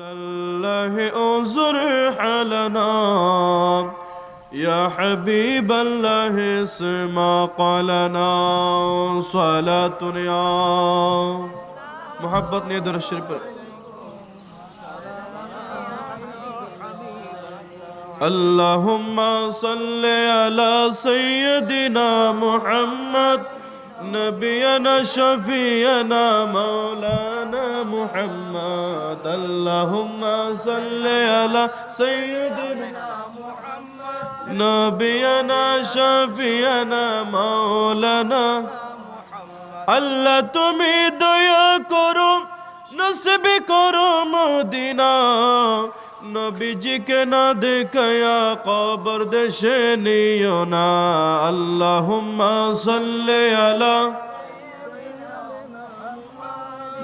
لله انظر حالنا. يا حبيب الله سما قالنا صلاة يا محبة نيدر الشرب اللهم صل على سيدنا محمد نبينا شفينا مولانا محمد اللهم صل على سيدنا نبينا شفينا مولانا আল্লাহ তুমি দয়া করো নসবি করো মদিনা নবীজিকে না দেখায়া কবর দেশে নিও না। আল্লাহ সাল্লে আলা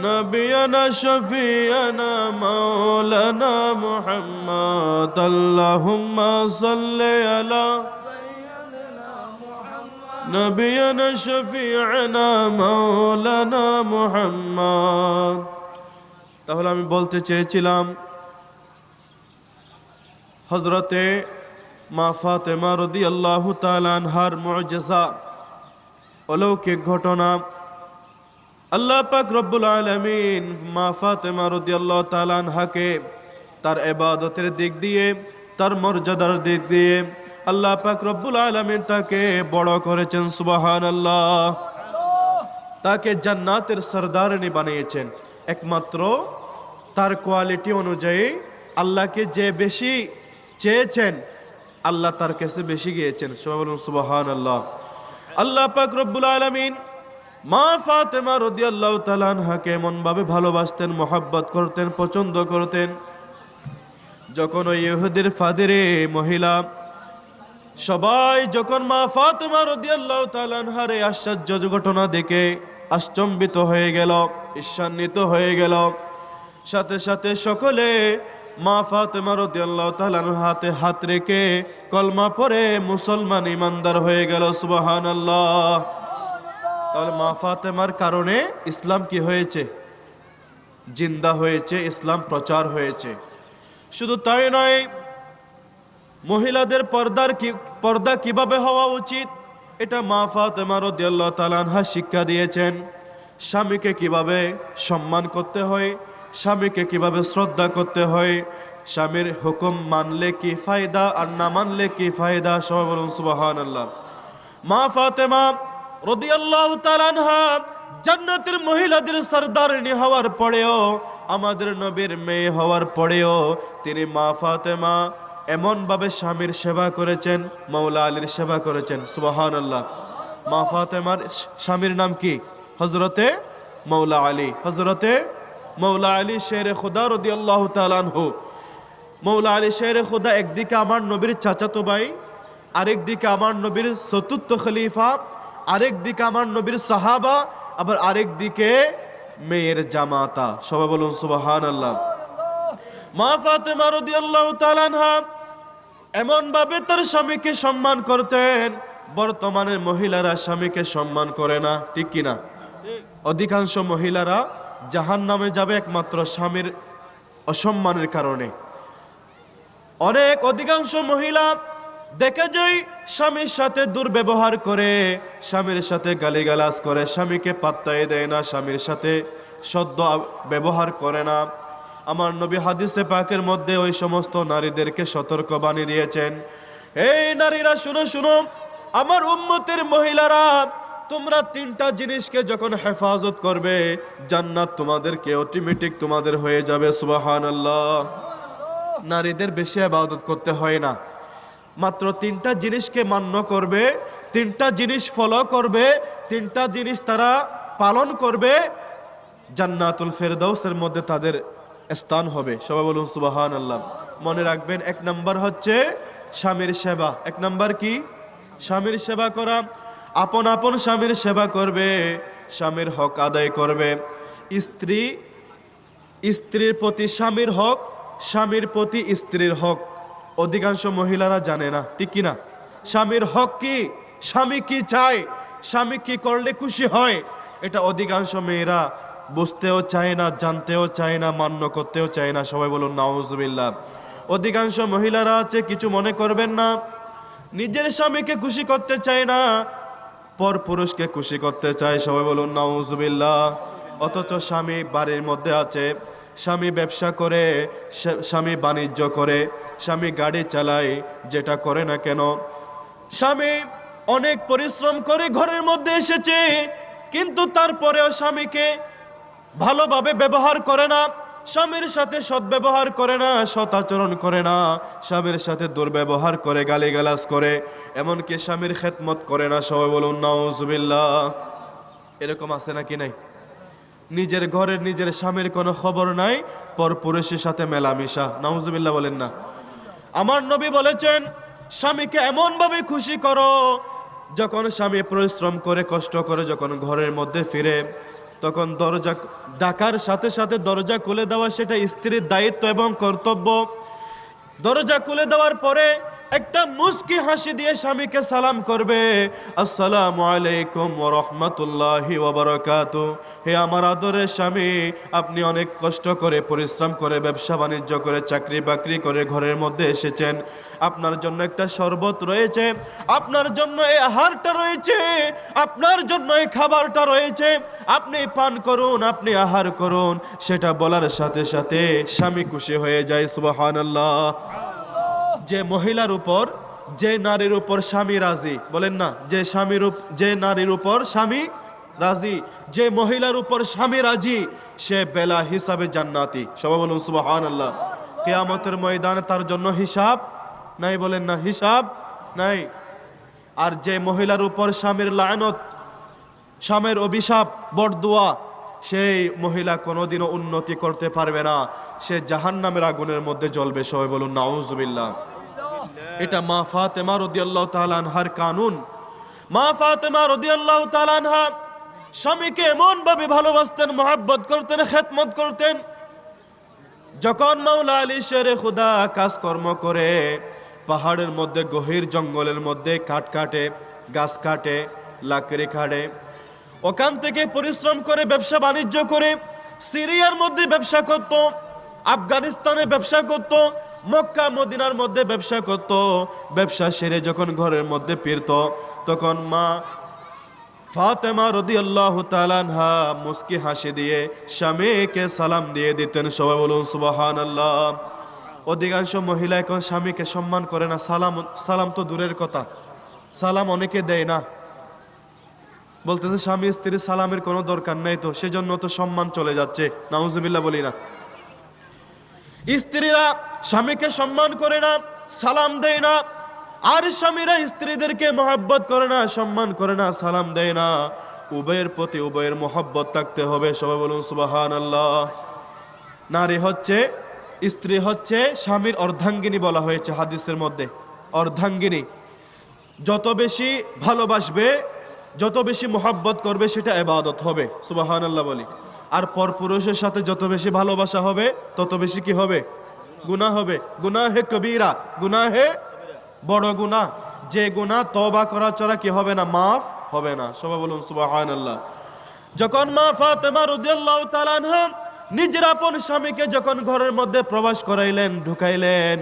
নবিয়ানা, শফিয়ানা মৌলানা মুহাম্মদ। আল্লাহুম্মা সাল্লি আলা নবিয়ানা, শফিয়ানা মৌলানা মুহাম্মদ। তাহলে আমি বলতে চেয়েছিলাম হজরতে মা ফাতেমা রদি আল্লাহ তালানহার মজেসা অলৌকিক ঘটনা। আল্লাহ পাক রব্বুল আলমিন মা ফাতেমা রদি আল্লাহ তালানহাকে তার এবাদতের দিক দিয়ে, তার মর্যাদার দিক দিয়ে আল্লাহ পাক রব্বুল আলমিন তাকে বড় করেছেন সুবাহান আল্লাহ তাকে জান্নাতের সর্দারনি বানিয়েছেন। একমাত্র তার কোয়ালিটি অনুযায়ী আল্লাহকে যে বেশি চেয়েছেন, আল্লাহ তার কাছে বেশি গিয়েছেন। সবাই বলুন সুবাহান আল্লাহ আল্লাহ পাক রব্বুল আলমিন মা ফাতেমা রদিয়াল্লাহ তালানহাকে এমনভাবে ভালোবাসতেন, মোহাব্বত করতেন, পছন্দ করতেন, যখন ওই ইহুদির ফাদিরে মহিলা সবাই যখন মা ফাতেমা রদিয়াল্লাহ তালানহার এই আশ্চর্য ঘটনা দেখে আশ্চম্বিত হয়ে গেল, ঈর্ষান্বিত হয়ে গেল। সাথে সাথে সকলে মা ফাতেমা রদিয়াল্লাহ তালানহার হাতে হাত রেখে কলমা পরে মুসলমান ইমানদার হয়ে গেল সুবাহান আল্লাহ তাহলে মা ফাতেমার কারণে ইসলাম কি হয়েছে? জিন্দা হয়েছে, ইসলাম প্রচার হয়েছে। শুধু তাই নয়, মহিলাদের পর্দার কি, পর্দা কীভাবে হওয়া উচিত? এটা মা ফাতেমা রাদিয়াল্লাহু তাআলা শিক্ষা দিয়েছেন। স্বামীকে কীভাবে সম্মান করতে হয়? স্বামীকে কীভাবে শ্রদ্ধা করতে হয়? স্বামীর হুকুম মানলে কি ফায়দা আর না মানলে কি ফায়দা? সবাই বলুন, সুবহানাল্লাহ। মা ফাতেমা তাআলা আনহা জান্নাতের মহিলাদের সর্দারিনী হওয়ার পরেও, আমাদের নবীর মেয়ে হওয়ার পরেও তিনি মা ফাতেমা এমনভাবে স্বামীর সেবা করেছেন মৌলা আলীর সেবা করেছেন সুবাহান আল্লাহ মা ফাতেমার স্বামীর নাম কি? হজরতে মৌলা আলী। হজরতে মৌলা আলী শের খুদা রদি আল্লাহ তালানহু মৌলা আলী শের খুদা একদিকে আমার নবীর চাচাতো ভাই আরেক দিকে আমার নবীর চতুর্থ খলিফা আরেক দিকে আমার নবীর সাহাবা আবার আরেক দিকে মেয়ের জামাতা। সবাই বলুন সুবাহান আল্লাহ মা ফাতেমা রাদিয়াল্লাহু তাআলা আনহা এমন ভাবে তার স্বামীকে সম্মান করতেন বর্তমানের মহিলারা স্বামীকে সম্মান করে না ঠিক কি না অধিকাংশ মহিলারা জাহান নামে যাবে একমাত্র স্বামীর অসম্মানের কারণে। অনেক অধিকাংশ মহিলা দেখে যাই স্বামীর সাথে দুর্ব্যবহার করে, স্বামীর সাথে গালিগালাজ করে, স্বামীকে পাত্তাই দেয় না, স্বামীর সাথে সদ্য ব্যবহার করে না। আমার নবী হাদিসে পাকের মধ্যে ওই সমস্ত নারীদেরকে সতর্ক বানিয়ে দিয়েছেন। এই নারীরা, শুনো শুনো, আমার উম্মতের মহিলারা তোমরা তিনটা জিনিসকে যখন হেফাজত করবে, জান্নাত তোমাদেরকে অটোমেটিক তোমাদের হয়ে যাবে সুবাহান আল্লাহ নারীদের বেশি আবাদত করতে হয় না। মাত্র তিনটা জিনিসকে মান্য করবে, তিনটা জিনিস ফলো করবে, তিনটা জিনিস তারা পালন করবে, জান্নাতুল ফেরদৌসের মধ্যে তাদের স্থান হবে। সবাই বলুন সুবাহান আল্লাহ মনে রাখবেন, এক নম্বর হচ্ছে স্বামীর সেবা। এক নম্বর কি? স্বামীর সেবা করা। আপন আপন স্বামীর সেবা করবে, স্বামীর হক আদায় করবে। স্ত্রী, স্ত্রীর প্রতি স্বামীর হক, স্বামীর প্রতি স্ত্রীর হক। অধিকাংশ মহিলারা জানে না, ঠিক কি না? স্বামীর হক কি? স্বামী কি চায়? স্বামী কি করলে খুশি হয়? এটা অধিকাংশ মেয়েরা বুঝতেও চায় না, জানতেও চায় না, মান্য করতেও চায় না। সবাই বলুন, নাউজুবিল্লাহ। অধিকাংশ মহিলারা আছে কিছু মনে করবেন না, নিজের স্বামীকে খুশি করতে চায় না পর পুরুষকে খুশি করতে চায়, সবাই বলুন, নাউজুবিল্লাহ। অথচ স্বামী বাড়ির মধ্যে আছে, স্বামী ব্যবসা করে স্বামী বাণিজ্য করে, স্বামী গাড়ি চালায়, যেটা করে না কেন? স্বামী অনেক পরিশ্রম করে ঘরের মধ্যে এসেছে, কিন্তু তারপরেও স্বামীকে ভালোভাবে ব্যবহার করে না। স্বামীর সাথে সদ্ব্যবহার করে না, সৎ আচরণ করে না, স্বামীর সাথে দুর্ব্যবহার করে, গালিগালাজ করে, এমনকি স্বামীর খেদমত করে না, সবাই বলুন, নাউজুবিল্লাহ। এরকম আছে নাকি নাই? নিজের ঘরের নিজের স্বামীর কোনো খবর নাই পর পুরুষের সাথে মেলামেশা। নাউজুবিল্লাহ বলেন না। আমার নবী বলেছেন, স্বামীকে এমনভাবে খুশি করো, যখন স্বামী পরিশ্রম করে, কষ্ট করে, যখন ঘরের মধ্যে ফিরে তখন দরজা ডাকার সাথে সাথে দরজা খুলে দেওয়া সেটা স্ত্রীর দায়িত্ব এবং কর্তব্য। দরজা খুলে দেওয়ার পরে একটা মুস্কি হাসি দিয়ে স্বামীকে সালাম করবে। আসসালামু আলাইকুম ওয়া রাহমাতুল্লাহি ওয়া হে আমার আদরের স্বামী, আপনি অনেক কষ্ট করে পরিশ্রম করে, ব্যবসা বাণিজ্য করে, চাকরি বাকরি করে ঘরের মধ্যে এসেছেন। আপনার জন্য একটা শরবত রয়েছে, আপনার জন্য এই আহারটা রয়েছে, আপনার জন্য এই খাবারটা রয়েছে। আপনি পান করুন, আপনি আহার করুন, সেটা বলার সাথে সাথে স্বামী খুশি হয়ে যায়, সুবহানাল্লাহ। যে মহিলার উপর, যে নারীর উপর স্বামী রাজি। বলেন না, যে স্বামীর যে নারীর উপর স্বামী রাজি। যে মহিলার উপর স্বামী রাজি, সে বেলা হিসাবে জান্নাতি। সবাই বলুন সুবাহান আল্লাহ কেয়ামতের ময়দানে তার জন্য হিসাব নাই বলেন না, হিসাব নাই। আর যে মহিলার উপর স্বামীর লায়নত স্বামীর অভিশাপ, বরদুয়া, সেই মহিলা কোনোদিনও উন্নতি করতে পারবে না। সে জাহান্নামের আগুনের মধ্যে জ্বলবে, সবাই বলুন, নাউজুবিল্লাহ। এটা মা ফাতেমা রদিয়াল্লাহু তাআলা আনহার কানুন। মা ফাতেমা রদিয়াল্লাহু তাআলা আনহা স্বামীকে এমন ভাবে ভালোবাসতেন, মহাব্বত করতেন, খেদমত করতেন, যখন মাওলা আলী শেরে খুদা কাজকর্ম করে, পাহাড়ের মধ্যে, গভীর জঙ্গলের মধ্যে কাঠ কাটে, গাছ কাটে, লাকড়ি কাটে ওখান থেকে পরিশ্রম করে, ব্যবসা বাণিজ্য করে, সিরিয়ার মধ্যে ব্যবসা করত, আফগানিস্তানে ব্যবসা করত মক্কা মদিনার মধ্যে ব্যবসা করত। ব্যবসা সেরে যখন ঘরের মধ্যে ফিরত, তখন মা ফাতেমা রদি আল্লাহ তালানহা মুস্কি হাসি দিয়ে স্বামীকে সালাম দিয়ে দিতেন। সবাই বলুন সুবাহান আল্লাহ অধিকাংশ মহিলা এখন স্বামীকে সম্মান করে না। সালাম সালাম তো দূরের কথা। সালাম অনেকে দেয় না। বলতেছে, স্বামী স্ত্রী সালামের কোনো দরকার নেই তো, সেজন্য তো সম্মান চলে যাচ্ছে। নাউজুবিল্লাহ বলি না। স্ত্রীরা স্বামীকে সম্মান করে না, সালাম দেয় না। আর স্বামীরা স্ত্রীদেরকে মহাব্বত করে না, সম্মান করে না, সালাম দেয় না। উভয়ের প্রতি উভয়ের মহব্বত থাকতে হবে, সবাই বলুন সুবাহান আল্লাহ নারী হচ্ছে, স্ত্রী হচ্ছে স্বামীর অর্ধাঙ্গিনী বলা হয়েছে হাদিসের মধ্যে, অর্ধাঙ্গিনী। যত বেশি ভালোবাসবে, যত বেশি মহাব্বত করবে, সেটা এবাদত হবে সুবাহান আল্লাহ বলি। আর পরপুরুষের সাথে যত বেশি ভালোবাসা হবে, তত বেশি কি হবে? গুনাহ হবে। গুনাহ হে কবিরা। গুনাহ হে বড় গুনাহ। যে গুনাহ তবা করা ছাড়া কি হবে না? মাফ হবে না। সবাই বলুন সুবাহান আল্লাহ যখন মা ফাতেমা রাদিয়াল্লাহু তাআলা নিজের আপন স্বামীকে যখন ঘরের মধ্যে প্রবেশ করাইলেন, ঢুকাইলেন,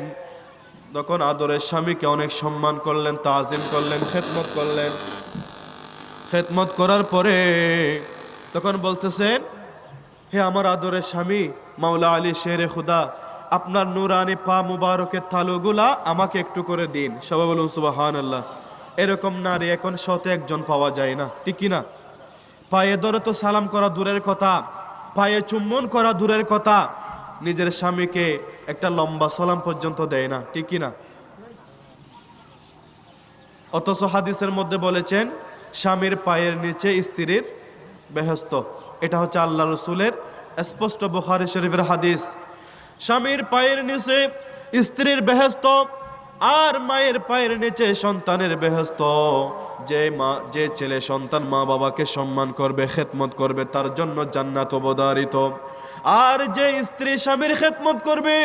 তখন আদরের স্বামীকে অনেক সম্মান করলেন, তাজিম করলেন, খেদমত করলেন। খেদমত করার পরে তখন বলতেছেন হে আমার আদরের স্বামী, মাওলা আলী শেরে খুদা, আপনার নুরানি পা মুবারকের তালুগুলা আমাকে একটু করে দিন। সবাই বলুন সুবাহান আল্লাহ এরকম নারী এখন শতে একজন পাওয়া যায় না, ঠিক কি না? পায়ে ধরে তো সালাম করা দূরের কথা, পায়ে চুম্বন করা দূরের কথা, নিজের স্বামীকে একটা লম্বা সালাম পর্যন্ত দেয় না, ঠিক কি না? অথচ হাদিসের মধ্যে বলেছেন, স্বামীর পায়ের নিচে স্ত্রীর বেহস্ত এটা হচ্ছে আল্লাহ রসুলের স্পষ্ট বুখারি শরীফের হাদিস। স্বামীর পায়ের নিচে স্ত্রীর বেহস্ত আর মায়ের পায়ের নিচে সন্তানের বেহস্ত যে মা, যে ছেলে সন্তান মা বাবাকে সম্মান করবে, খেদমত করবে, তার জন্য জান্নাত অবদারিত। আর যে স্ত্রী স্বামীর খেদমত করবে,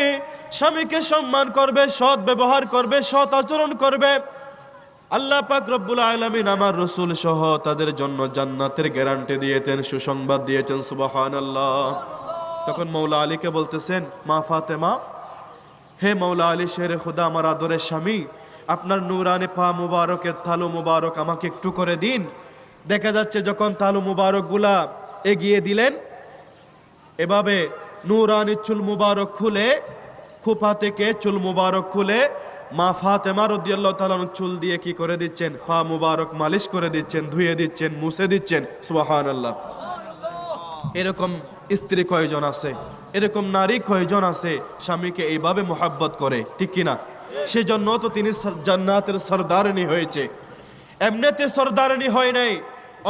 স্বামীকে সম্মান করবে, সৎ ব্যবহার করবে, সৎ আচরণ করবে আল্লাহ পাক রব্বুল আলামিন আমার রসুল সহ তাদের জন্য জান্নাতের গ্যারান্টি দিয়েছেন, সুসংবাদ দিয়েছেন সুবাহান আল্লাহ তখন মৌলা আলীকে বলতেছেন, মা ফাতেমা, হে মৌলা আলী, শেরে খুদা, আমার আদরের স্বামী, আপনার নুরানি পা মুবারকের তালু মুবারক আমাকে একটু করে দিন। দেখা যাচ্ছে যখন তালু মুবারকগুলা এগিয়ে দিলেন, এভাবে নুরানি চুল মুবারক খুলে, খুপা থেকে চুল মুবারক খুলে মা ফাতেমা রদিয়াল্লাহ তাআলা চুল দিয়ে কি করে দিচ্ছেন? পা মুবারক মালিশ করে দিচ্ছেন, ধুয়ে দিচ্ছেন, মুছে দিচ্ছেন। সুবহানাল্লাহ। এরকম স্ত্রী কয়জন আছে? এরকম নারী কয়জন আছে স্বামীকে এইভাবে মোহাব্বত করে, ঠিক কিনা? সেজন্য তো তিনি জান্নাতের সর্দারণী হয়েছে। এমনিতে সর্দারণী হয় নাই।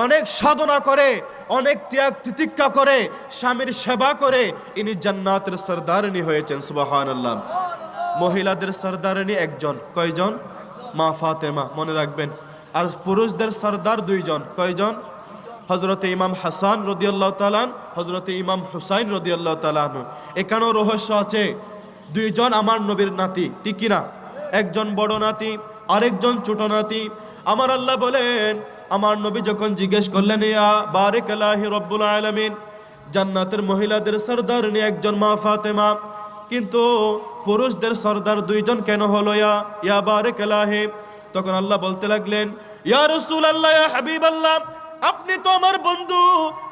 অনেক সাধনা করে, অনেক ত্যাগ তিতিক্ষা করে, স্বামীর সেবা করে, ইনি জান্নাতের সর্দারণী হয়েছেন সুবাহান আল্লাহ মহিলাদের সর্দারণী একজন, কয়জন? মা ফাতেমা, মনে রাখবেন। আর পুরুষদের সর্দার দুইজন, কয়জন? হজরতে ইমাম হাসান রদিয়াল্লাহ তালান হজরতে ইমাম হুসাইন রদিয়াল্লাহ তালান এখানেও রহস্য আছে, দুইজন আমার নবীর নাতি, ঠিক কিনা? একজন বড় নাতি, আরেকজন ছোট নাতি। আমার আল্লাহ বলেন, আমার নবী যখন জিজ্ঞেস করলেন, ইয়া বারিক রব্বুল আলামিন জান্নাতের মহিলাদের সর্দার নিয়ে একজন মা ফাতেমা কিন্তু পুরুষদের সর্দার দুইজন কেন হলো ইয়া ইয়া বারিক আলাহি তখন আল্লাহ বলতে লাগলেন, ইয়া রসুল আল্লাহ হাবিব আল্লাহ আপনি তো আমার বন্ধু,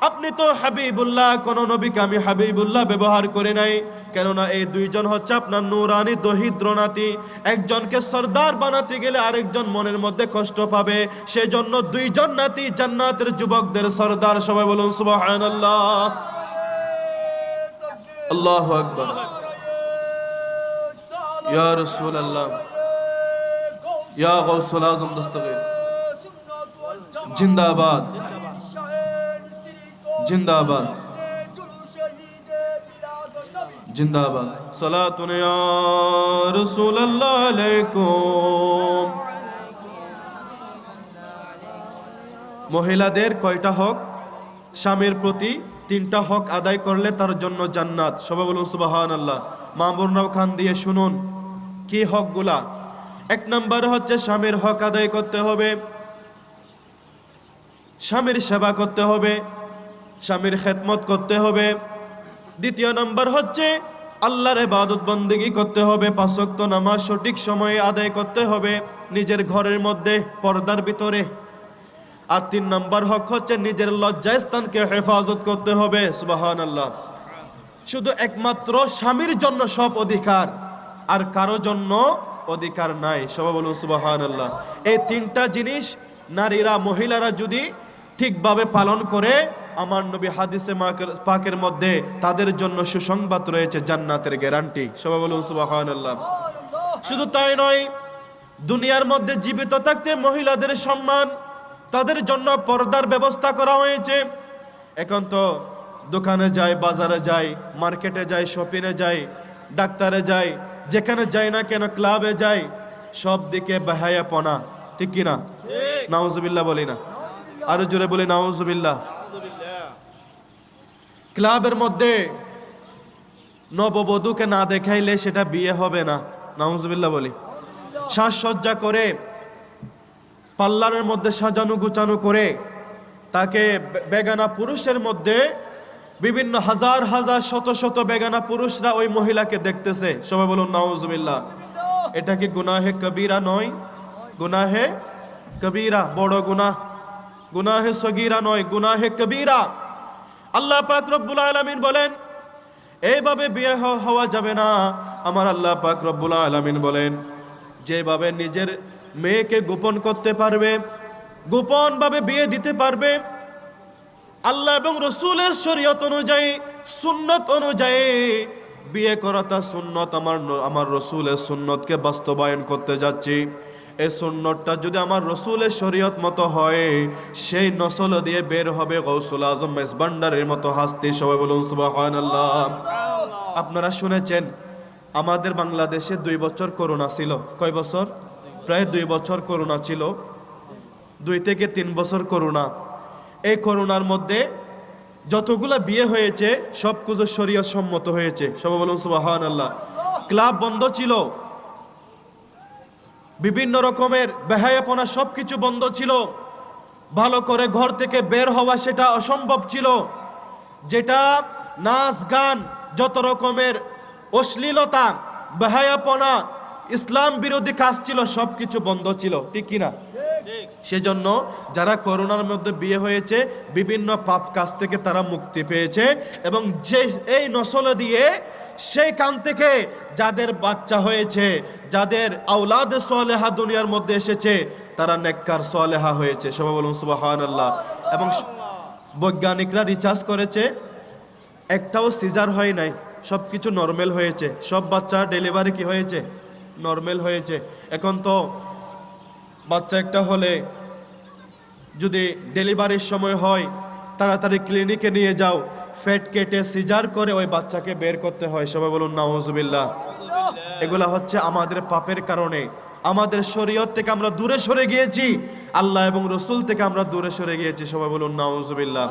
আপনি তো হাবিবুল্লাহ, কোন নবীকে আমি হাবিবুল্লাহ ব্যবহার করে নাই। কেননা এই দুইজন হচ্ছে আপনার নুরানি দহিদ্র নাতি। একজনকে সর্দার বানাতে গেলে আরেকজন মনের মধ্যে কষ্ট পাবে। সেজন্য দুইজন নাতি জান্নাতের যুবকদের সর্দার সবাই বলুন, সুবহানাল্লাহ। আল্লাহু আকবার। ইয়া রাসূলুল্লাহ। ইয়া গাউসুল আজম দস্তগীর। জিন্দাবাদ। জিন্দাবাদ। জিন্দাবাদ। সালাতুন ইয়া রাসূলুল্লাহ আলাইকুম। মহিলাদের কয়টা হক? স্বামীর প্রতি তিনটা হক আদায় করলে তার জন্য জান্নাত। সবাই বলুন সুবাহান আল্লাহ মা খান দিয়ে শুনুন। কি হকগুলা? এক নম্বর হচ্ছে স্বামীর হক আদায় করতে হবে। স্বামীর সেবা করতে হবে। স্বামীর খেদমত করতে হবে। দ্বিতীয় নম্বর হচ্ছে আল্লাহর ইবাদত বন্দেগি করতে হবে। পাঁচক্ত নামাজ সঠিক সময়ে আদায় করতে হবে নিজের ঘরের মধ্যে, পর্দার ভিতরে। আর তিন নম্বর হক হচ্ছে নিজের লজ্জায় স্থানকে হেফাজত করতে হবে। সুবাহান আল্লাহ শুধু একমাত্র স্বামীর জন্য সব অধিকার, আর কারও জন্য অধিকার নাই। সবাই বলুন সুবাহান আল্লাহ এই তিনটা জিনিস নারীরা, মহিলারা যদি ঠিকভাবে পালন করে, আমার নবী হাদিসে পাকের মধ্যে তাদের জন্য সুসংবাদ রয়েছে জান্নাতের গ্যারান্টি। সবাই বলুন সুবাহান আল্লাহ শুধু তাই নয়, দুনিয়ার মধ্যে জীবিত থাকতে মহিলাদের সম্মান, তাদের জন্য পর্দার ব্যবস্থা করা হয়েছে। এখন তো দোকানে যায় বাজারে যায় মার্কেটে যায় শপিংয়ে যায় ডাক্তারে যায় যেখানে যায় না কেন ক্লাবে যায় সব দিকে বেহায়াপনা ঠিক কিনা নাউজুবিল্লাহ বলি না। আরও জোরে বলি নাউজুবিল্লাহ। ক্লাবের মধ্যে নববধূকে না দেখাইলে সেটা বিয়ে হবে না। নাউজুবিল্লাহ বলি। সাজসজ্জা করে পাল্লারের মধ্যে সাজানো গুছানো করে তাকে বেগানা পুরুষের মধ্যে বিভিন্ন হাজার হাজার, শত শত বেগানা পুরুষরা ওই মহিলাকে দেখতেছে। সবাই বলুন, নাউজুবিল্লাহ। এটা কি গুনাহে কবিরা নয়? গুনাহে কবিরা, বড় গুনাহ। গুনাহে সগীরা নয়, গুনাহে কবিরা। আল্লাহ পাক রব্বুল আলামিন বলেন, এইভাবে বিয়ে হওয়া যাবে না। আমার আল্লাহ পাক রব্বুল আলামিন বলেন, যেভাবে নিজের মেয়েকে গোপন করতে পারবে গোপন ভাবে বিয়ে দিতে পারবে আল্লাহ এবং রসুলের শরীয়ত অনুযায়ী, সুন্নত অনুযায়ী বিয়ে করাটা সুন্নত। আমার আমার রসুলের সুন্নতকে বাস্তবায়ন করতে যাচ্ছি। এই সুন্নতটা যদি আমার রসুলের শরীয়ত মতো হয়, সেই নসল দিয়ে বের হবে গৌসুল আজম মেজবান্ডারের মতো হাসতে। সবাই বলুন, সুবহানাল্লাহ। আপনারা শুনেছেন, আমাদের বাংলাদেশে দুই বছর করোনা ছিল। কয় বছর? প্রায় দুই বছর করোনা ছিল। দুই থেকে তিন বছর করোনা। এই করোনার মধ্যে যতগুলা বিয়ে হয়েছে, সব কিছু শরীয়ত সম্মত হয়েছে। সবাই বলুন সুবাহান আল্লাহ ক্লাব বন্ধ ছিল। বিভিন্ন রকমের বেহায়াপনা সব কিছু বন্ধ ছিল। ভালো করে ঘর থেকে বের হওয়া সেটা অসম্ভব ছিল। যেটা নাচ, গান, যত রকমের অশ্লীলতা, বেহায়াপনা, ইসলাম বিরোধী কাজ ছিল সব কিছু বন্ধ ছিল। ঠিক কিনা? সেজন্য যারা করোনার মধ্যে বিয়ে হয়েছে, বিভিন্ন পাপ কাজ থেকে তারা মুক্তি পেয়েছে এবং যে এই নসল দিয়ে সেই কান থেকে যাদের বাচ্চা হয়েছে, যাদের আউলাদ সোয়ালেহা দুনিয়ার মধ্যে এসেছে, তারা নেককার সোয়ালেহা হয়েছে। সবাই বলুন সুবাহান আল্লাহ এবং বৈজ্ঞানিকরা রিচার্জ করেছে, একটাও সিজার হয় নাই সব কিছু নর্মাল হয়েছে। সব বাচ্চা ডেলিভারি কি হয়েছে? নর্মাল হয়েছে। এখন তো বাচ্চা একটা হলে যদি ডেলিভারির সময় হয়, তাড়াতাড়ি ক্লিনিকে নিয়ে যাও। ফ্যাট কেটে সিজার করে ওই বাচ্চাকে বের করতে হয়। সবাই বলুন, নাউজুবিল্লাহ। এগুলা হচ্ছে আমাদের পাপের কারণে। আমাদের শরীয়ত থেকে আমরা দূরে সরে গিয়েছি। আল্লাহ এবং রসুল থেকে আমরা দূরে সরে গিয়েছি। সবাই বলুন, নাউজুবিল্লাহ।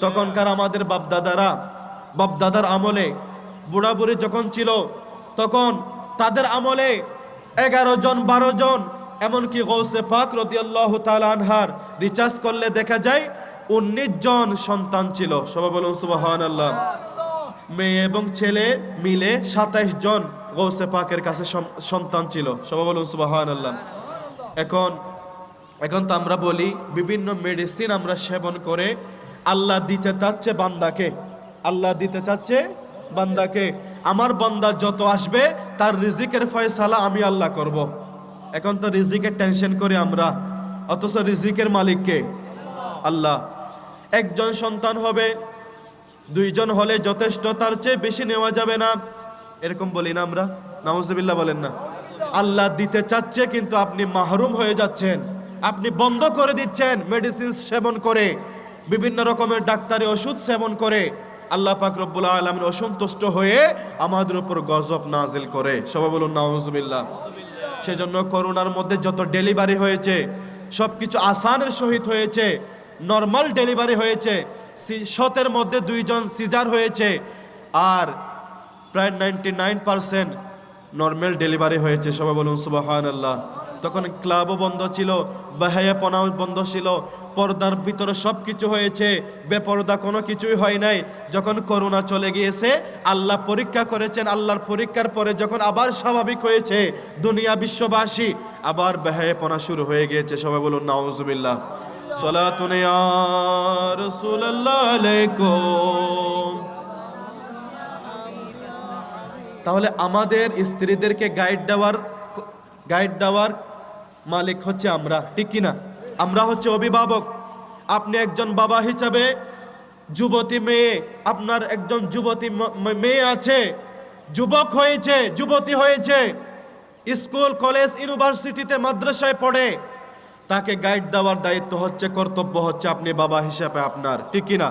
তখনকার আমাদের বাপদাদারা, বাপদাদার আমলে বুড়া বুড়ি যখন ছিল, তখন তাদের আমলে এগারো জন, বারো জন এমনকি গৌসে পাক রদিয়াল্লাহ আনহার রিচার্জ করলে দেখা যায় উনিশ জন সন্তান ছিল। সবাই বলুন সুবাহান আল্লাহ মেয়ে এবং ছেলে মিলে সাতাইশ জন গৌসে পাকের কাছে সন্তান ছিল। সবাই বলুন সুবাহান আল্লাহ এখন এখন তো আমরা বলি বিভিন্ন মেডিসিন আমরা সেবন করে আল্লাহ দিতে চাচ্ছে বান্দাকে। আল্লাহ দিতে চাচ্ছে বান্দাকে। আমার বান্দা যত আসবে, তার রিজিকের ফয়সালা আমি আল্লাহ করব। এখন তো রিজিকের টেনশন করি আমরা, অথচ রিজিকের মালিককে? আল্লাহ। একজন সন্তান হবে, দুইজন হলে যথেষ্ট, তার চেয়ে বেশি নেওয়া যাবে না। এরকম বলি না আমরা, নাউজুবিল্লাহ বলেন না। আল্লাহ দিতে চাচ্ছে, কিন্তু আপনি মাহরুম হয়ে যাচ্ছেন। আপনি বন্ধ করে দিচ্ছেন মেডিসিন সেবন করে, বিভিন্ন রকমের ডাক্তারি ওষুধ সেবন করে। আল্লাহ পাক রব্বুল আলমিন অসন্তুষ্ট হয়ে আমাদের উপর গজব নাজিল করে। সবাই বলুন, নাউজুবিল্লাহ। সেজন্য করোনার মধ্যে যত ডেলিভারি হয়েছে সব কিছু আসানের সহিত হয়েছে, নর্মাল ডেলিভারি হয়েছে শতের মধ্যে দুইজন সিজার হয়েছে, আর প্রায় ninety nine percent normal delivery হয়েছে। সবাই বলুন সুবাহান আল্লাহ তখন ক্লাবও বন্ধ ছিল, বাহায়াপনাও বন্ধ ছিল, পর্দার ভিতরে সব কিছু হয়েছে, বেপর্দা কোনো কিছুই হয় নাই। যখন করোনা চলে গিয়েছে, আল্লাহ পরীক্ষা করেছেন, আল্লাহর পরীক্ষার পরে যখন আবার স্বাভাবিক হয়েছে, দুনিয়া বিশ্ববাসী, আবার বেহায়াপনা শুরু হয়ে গিয়েছে। সবাই বলুন, নাউজুবিল্লাহ। সলাতুন তাহলে আমাদের স্ত্রীদেরকে গাইড দেওয়ার গাইড দেওয়ার মালিক হচ্ছে আমরা, ঠিক কি না আমরা হচ্ছে অভিভাবক। আপনি একজন বাবা হিসাবে যুবতী মেয়ে, আপনার একজন যুবতী মেয়ে আছে, যুবক হয়েছে, যুবতী হয়েছে, স্কুল, কলেজ, ইউনিভার্সিটিতে মাদ্রাসায় পড়ে, তাকে গাইড দেওয়ার দায়িত্ব হচ্ছে, কর্তব্য হচ্ছে আপনি বাবা হিসাবে আপনার, ঠিক কি না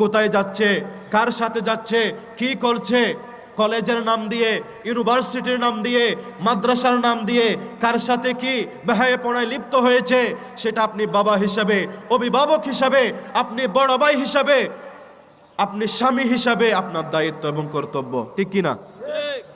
কোথায় যাচ্ছে? কার সাথে যাচ্ছে? কি করছে? কলেজের নাম দিয়ে, ইউনিভার্সিটির নাম দিয়ে, মাদ্রাসার নাম দিয়ে কার সাথে কি পড়ায় লিপ্ত হয়েছে, সেটা আপনি বাবা হিসাবে, অভিভাবক হিসাবে, আপনি বড় ভাই হিসাবে, আপনি স্বামী হিসাবে আপনার দায়িত্ব এবং কর্তব্য। ঠিক কি না?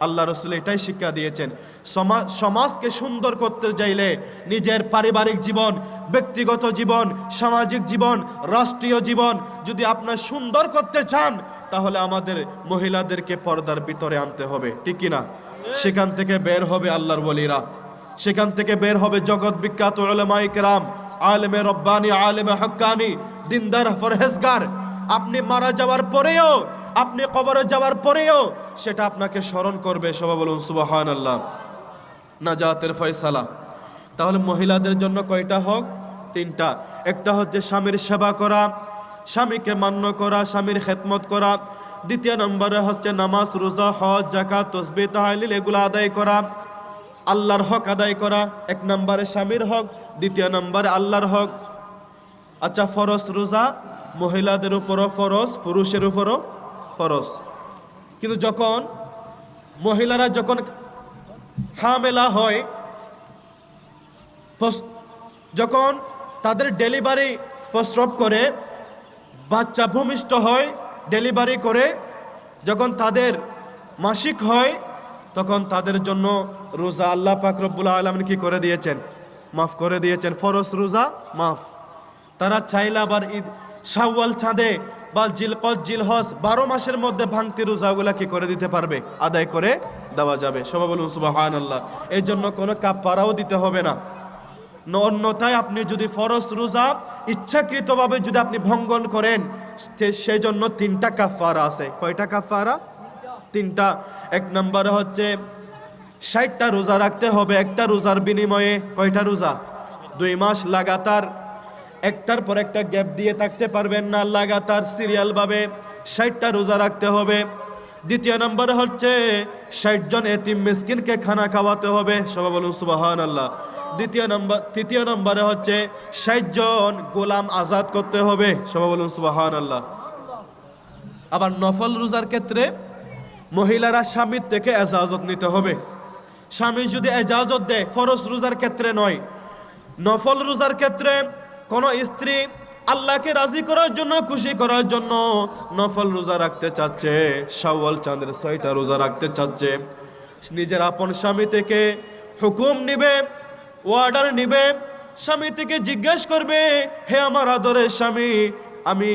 আল্লাহ রসুল এটাই শিক্ষা দিয়েছেন। সমাজ সমাজকে সুন্দর করতে চাইলে নিজের পারিবারিক জীবন, ব্যক্তিগত জীবন, সামাজিক জীবন, রাষ্ট্রীয় জীবন যদি আপনার সুন্দর করতে চান তাহলে আমাদের মহিলাদেরকে পর্দার ভিতরে আনতে হবে, ঠিক কি না সেখান থেকে বের হবে আল্লাহর বলিরা সেখান থেকে বের হবে জগৎ বিখ্যাত আলেমে রব্বানি, আলেমে হক্কানি, দিনদার, ফরহেজগার। আপনি মারা যাওয়ার পরেও, আপনি কবরে যাওয়ার পরেও সেটা আপনাকে স্মরণ করবে, সবাই বলুন সুবাহান আল্লাহ নাজাতের ফয়সালা। তাহলে মহিলাদের জন্য কয়টা হোক? তিনটা। একটা হচ্ছে স্বামীর সেবা করা স্বামীকে মান্য করা, স্বামীর খেদমত করা। দ্বিতীয় নম্বরে হচ্ছে নামাজ, রোজা, হজ জাকাত তসবি, তাহলিল, এগুলো আদায় করা। আল্লাহর হক আদায় করা, এক নম্বরে স্বামীর হক, দ্বিতীয় নম্বরে আল্লাহর হক। আচ্ছা ফরজ রোজা মহিলাদের উপরও ফরজ, পুরুষের উপরও ফরজ। কিন্তু যখন মহিলারা যখন হামেলা হয়, যখন তাদের ডেলিভারি প্রস্রব করে বাচ্চা ভূমিষ্ঠ হয় ডেলিভারি করে, যখন তাদের মাসিক হয়, তখন তাদের জন্য রোজা আল্লাহ পাক রব্বুল আলমিন কি করে দিয়েছেন? মাফ করে দিয়েছেন ফরস রোজা মাফ। তারা চাইলে আবার ঈদ, শাওয়াল চাঁদে বা জিলকত, জিলহজ বারো মাসের মধ্যে ভাঙতি রোজাগুলা কি করে দিতে পারবে? আদায় করে দেওয়া যাবে। সবাই বলুন সুবাহান আল্লাহ এই জন্য কোনো কাপড়াও দিতে হবে ন- অন্যথায় আপনি যদি ফরজ রোজা ইচ্ছাকৃতভাবে যদি আপনি ভঙ্গন করেন সেই জন্য তিনটা কাফারা আছে। কয়টা কাফারা তিনটা। এক নম্বরে হচ্ছে ষাটটা রোজা রাখতে হবে, একটা রোজার বিনিময়ে কয়টা রোজা? দুই মাস লাগাতার। একটার পর একটা গ্যাপ দিয়ে থাকতে পারবেন না লাগাতার সিরিয়াল ভাবে ষাটটা রোজা রাখতে হবে। দ্বিতীয় নম্বর হচ্ছে ষাট জন এতিম মিসকিনকে খানা খাওয়াতে হবে। সবাই বলুন সুবাহান আল্লাহ দ্বিতীয় নম্বর, তৃতীয় নম্বরে হচ্ছে ষাট জন গোলাম আজাদ করতে হবে। সবাই বলুন সুবাহান আল্লাহ আবার নফল রোজার ক্ষেত্রে মহিলারা স্বামীর থেকে এজাজত নিতে হবে। স্বামী যদি এজাজত দেয়, ফরজ রোজার ক্ষেত্রে নয়। নফল রোজার ক্ষেত্রে কোনো স্ত্রী আল্লাহকে রাজি করার জন্য, খুশি করার জন্য নফল রোজা রাখতে চাচ্ছে। শাওয়াল চাঁদের ছয়টা রোজা রাখতে চাচ্ছে। নিজের আপন স্বামী থেকে হুকুম নিবে ওয়ার্ডার নিবে, স্বামী থেকে জিজ্ঞেস করবে, হে আমার আদরের স্বামী, আমি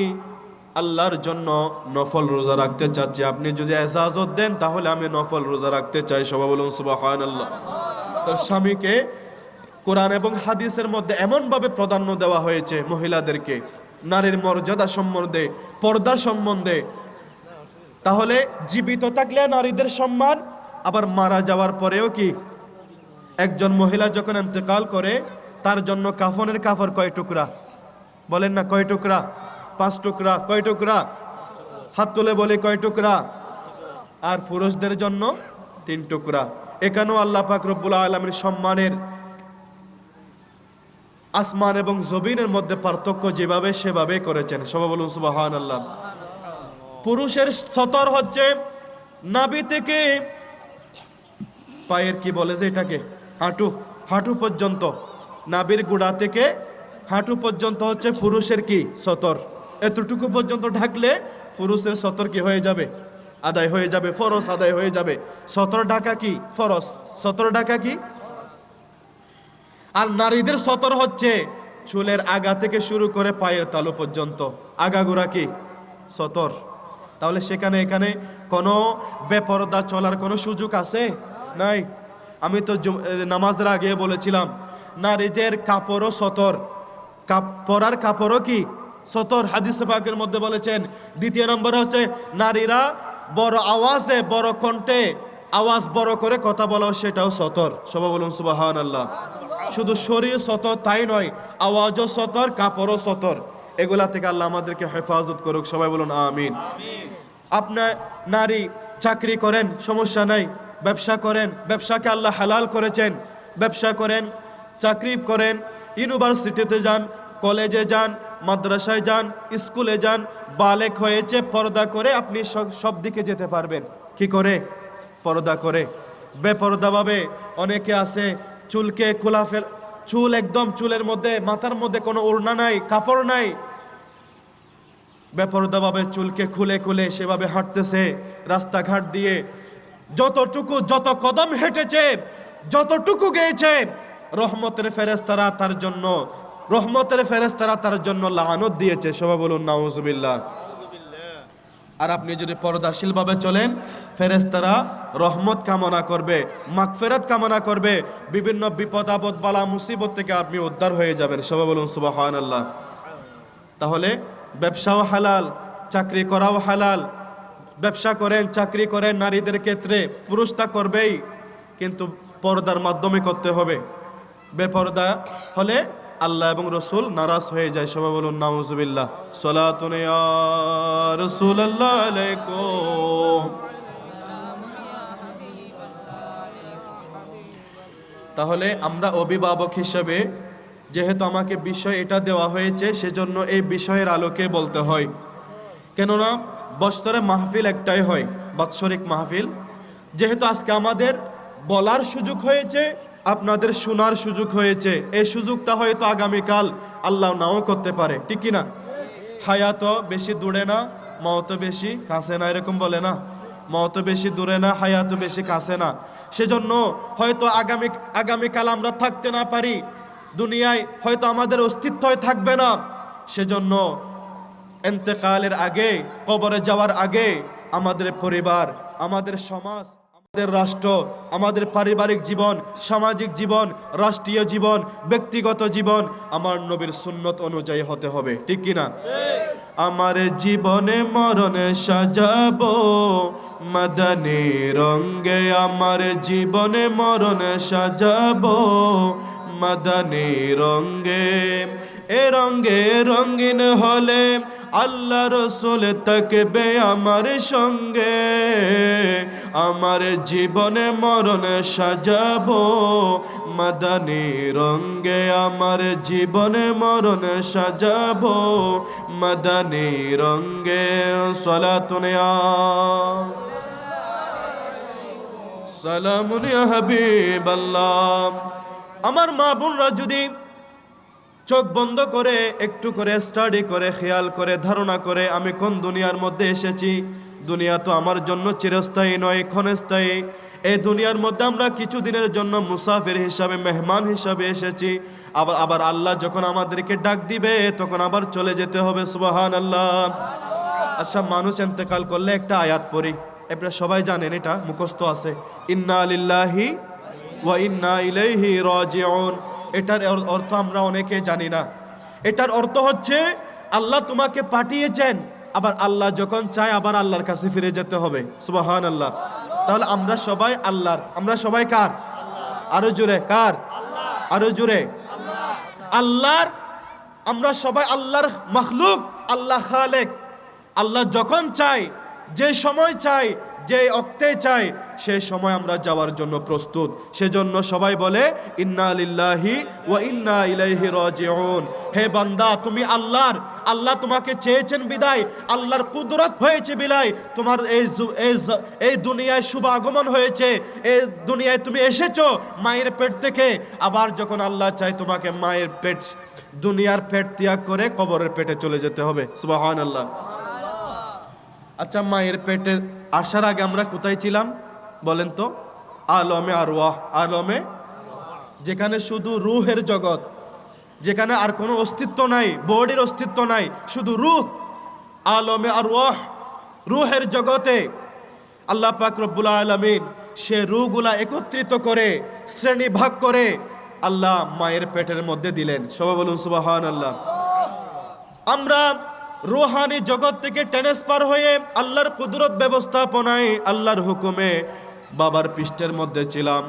আল্লাহর জন্য নফল রোজা রাখতে চাচ্ছি। আপনি যদি এজাজত দেন, তাহলে আমি নফল রোজা রাখতে চাই। সবাই বলুন সুবাহান আল্লাহ স্বামীকে কোরআন এবং হাদিসের মধ্যে এমনভাবে প্রাধান্য দেওয়া হয়েছে মহিলাদেরকে, নারীর মর্যাদা সম্বন্ধে, পর্দা সম্বন্ধে। তাহলে জীবিত থাকলে নারীদের সম্মান, আবার মারা যাওয়ার পরেও কি একজন মহিলা যখন ইন্তেকাল করে, তার জন্য কাফনের কাফর কয় টুকরা? বলেন না, কয় টুকরা? পাঁচ টুকরা, কয় টুকরা? হাত তুলে বলে, কয় টুকরা? আর পুরুষদের জন্য তিন টুকরা। এখানেও আল্লাহ পাক রব্বুল আলমীর সম্মানের আসমান এবং জবিনের মধ্যে পার্থক্য যেভাবে সেভাবে করেছেন। সবাই বলুন সুবাহান আল্লাহ পুরুষের সতর হচ্ছে নাভি থেকে পায়ের কি বলে যে এটাকে? হাঁটু হাঁটু পর্যন্ত। নাবির গুড়া থেকে হাঁটু পর্যন্ত হচ্ছে পুরুষের কি? সতর। এতটুকু পর্যন্ত ঢাকলে পুরুষের সতর কি হয়ে যাবে? আদায় হয়ে যাবে ফরস আদায় হয়ে যাবে। সতর ঢাকা কি? ফরস সতর ঢাকা কি? আর নারীদের সতর হচ্ছে চুলের আগা থেকে শুরু করে পায়ের তালু পর্যন্ত। আগাগোড়া কি? সতর। তাহলে সেখানে এখানে কোনো বেপরদা চলার কোনো সুযোগ আছে? নাই? আমি তো নামাজের আগে বলেছিলাম, নারীদের কাপড়ও সতর। কাপ, পরার কাপড়ও কি? সতর। হাদিস পাকের মধ্যে বলেছেন, দ্বিতীয় নম্বরে হচ্ছে, নারীরা বড় আওয়াজে, বড় কণ্ঠে আওয়াজ বড় করে কথা বলা সেটাও সতর। সবাই বলুন সুবাহান আল্লাহ শুধু শরীর সতর তাই নয়, আওয়াজও সতর, কাপড়ও সতর। এগুলা থেকে আল্লাহ আমাদেরকে হেফাজত করুক, সবাই বলুন, আমিন। আপনার নারী চাকরি করেন, সমস্যা নাই। ব্যবসা করেন, ব্যবসাকে আল্লাহ হালাল করেছেন, ব্যবসা করেন, চাকরি করেন, ইউনিভার্সিটিতে যান, কলেজে যান, মাদ্রাসায় যান, স্কুলে যান, বালেক হয়েছে, পর্দা করে আপনি সব- দিকে যেতে পারবেন। কি করে? পর্দা করে। বেপরদাভাবে অনেকে আছে, চুলকে খোলা ফেল, চুল একদম চুলের মধ্যে, মাথার মধ্যে কোনো ওড়না নাই, কাপড় নাই। বেপরদাভাবে চুলকে খুলে খুলে সেভাবে হাঁটতেছে, রাস্তাঘাট দিয়ে যতটুকু যত কদম হেঁটেছে, যতটুকু গেয়েছে, রহমতের ফেরেস্তারা তার জন্য, রহমতের ফেরেস্তারা তার জন্য লাহানত দিয়েছে। সবাই বলুন, নাউজুবিল্লাহ। আর আপনি যদি পর্দাশীল ভাবে চলেন ফেরেস্তারা রহমত কামনা করবে, মাগফেরাত কামনা করবে, বিভিন্ন বিপদ, আপদ, বালা, মুসিবত থেকে আপনি উদ্ধার হয়ে যাবেন। সবাই বলুন আল্লাহ তাহলে ব্যবসাও হালাল, চাকরি করাও হালাল ব্যবসা করেন, চাকরি করেন, নারীদের ক্ষেত্রে পুরুষ তা করবেই, কিন্তু পর্দার মাধ্যমে করতে হবে। বেপর্দা হলে আল্লাহ এবং রসুল নারাজ হয়ে যায়। সবাই বলুন, নাউজুবিল্লাহ। সলাতুন রসুল আল্লাহ তাহলে আমরা অভিভাবক হিসেবে, যেহেতু আমাকে বিষয় এটা দেওয়া হয়েছে, সেজন্য এই বিষয়ের আলোকে বলতে হয়। কেননা বৎসরে মাহফিল একটাই হয়, বাৎসরিক মাহফিল। যেহেতু আজকে আমাদের বলার সুযোগ হয়েছে, আপনাদের শোনার সুযোগ হয়েছে, এই সুযোগটা হয়তো আগামীকাল আল্লাহ নাও করতে পারে, ঠিক না হায়াত বেশি দূরে না মত বেশি কাছে না, এরকম বলে না। মত বেশি দূরে না, হায়াত বেশি কাছে না। সেজন্য হয়তো আগামী, আগামীকাল আমরা থাকতে না পারি, দুনিয়ায় হয়তো আমাদের অস্তিত্বই থাকবে না। সেজন্য এন্তেকালের আগে, কবরে যাওয়ার আগে আমাদের পরিবার, আমাদের সমাজ, আমাদের রাষ্ট্র, আমাদের পারিবারিক জীবন, সামাজিক জীবন, রাষ্ট্রীয় জীবন, ব্যক্তিগত জীবন আমার নবীর সুন্নত অনুযায়ী হতে হবে। ঠিক কিনা? আমার জীবনে মরণে সাজাবো, মদনে রঙ্গে আমার জীবনে মরণে সাজাবো, মদনে রঙ্গে এ রঙ্গে রঙ্গিন হলে আল্লাহ রসুল তাকবে আমার সঙ্গে, আমার জীবনে মরণে সাজাবো, মদনে রঙ্গে আমার জীবনে মরণে সাজাবো, মদনে রঙ্গে সলাতুনিয়া সালামুন ইয়া হাবিবাল্লাহ। আমার মা বোনরা যদি চোখ বন্ধ করে, একটু করে স্টাডি করে, খেয়াল করে, ধারণা করে, আমি কোন দুনিয়ার মধ্যে এসেছি? দুনিয়া তো আমার জন্য চিরস্থায়ী নয়, ক্ষণস্থায়ী। এই দুনিয়ার মধ্যে আমরা কিছু দিনের জন্য মুসাফির হিসাবে, মেহমান হিসাবে এসেছি। আবার আবার আল্লাহ যখন আমাদেরকে ডাক দিবে, তখন আবার চলে যেতে হবে সুবাহান আল্লাহ আচ্ছা মানুষ এতেকাল করলে একটা আয়াত পড়ি। এবার সবাই জানেন এটা, মুখস্থ আছে। ইন্না আলিল্লাহি ওয়া ইন্না ইলাইহি রাজিউন। এটার অর্থ আমরা অনেকে জানি না। এটার অর্থ হচ্ছে, আল্লাহ তোমাকে পাঠিয়েছেন, আবার আল্লাহ যখন চায়, আবার আল্লাহর কাছে ফিরে যেতে হবে। সুবাহান আল্লাহ তাহলে আমরা সবাই আল্লাহর। আমরা সবাই কার? আরও জুড়ে কার? আরও জুড়ে আল্লাহর, আমরা সবাই আল্লাহর মখলুক, আল্লাহ খালেক। আল্লাহ যখন চাই যে সময় চাই যে অক্তে চাই, সে সময় আমরা যাওয়ার জন্য প্রস্তুত। সেজন্য সবাই বলে, ইন্না লিল্লাহি ও ইন্না ইলাইহি রাজিউন। হে বান্দা, তুমি আল্লাহর, আল্লাহ তোমাকে চেয়েছেন বিদায়। আল্লাহর কুদরত হয়েছে বিলাই। তোমার এই এই দুনিয়ায় শুভ আগমন হয়েছে। এই দুনিয়ায় তুমি এসেছ মায়ের পেট থেকে। আবার যখন আল্লাহ চায় তোমাকে মায়ের পেট, দুনিয়ার পেট ত্যাগ করে কবরের পেটে চলে যেতে হবে। সুবহানাল্লাহ। আচ্ছা মায়ের পেটে আসার আগে আমরা কোথায় ছিলাম? বলেন তো। আলমে আরওয়াহ। আলমে? যেখানে শুধু রুহের জগৎ। যেখানে আর কোনো অস্তিত্ব নাই, বডির অস্তিত্ব নাই, শুধু রুহ। আলমে আরওয়াহ, রুহের জগতে। আল্লাহ পাক রব্বুল আলমিন সে রুগুলা একত্রিত করে, শ্রেণি ভাগ করে আল্লাহ মায়ের পেটের মধ্যে দিলেন। সবাই বলুন সুবাহান আল্লাহ আমরা রুহানি জগৎ থেকে ট্রান্সফার হয়ে আল্লাহর কুদরত ব্যবস্থাপনায় আল্লাহর হুকুমে বাবার পৃষ্ঠের মধ্যে ছিলাম।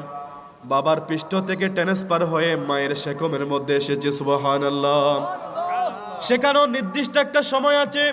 বাবার পৃষ্ঠ থেকে ট্রান্সফার হয়ে মায়ের সেকমের মধ্যে এসেছে সুবাহান আল্লাহ সেখানেও নির্দিষ্ট একটা সময় আছে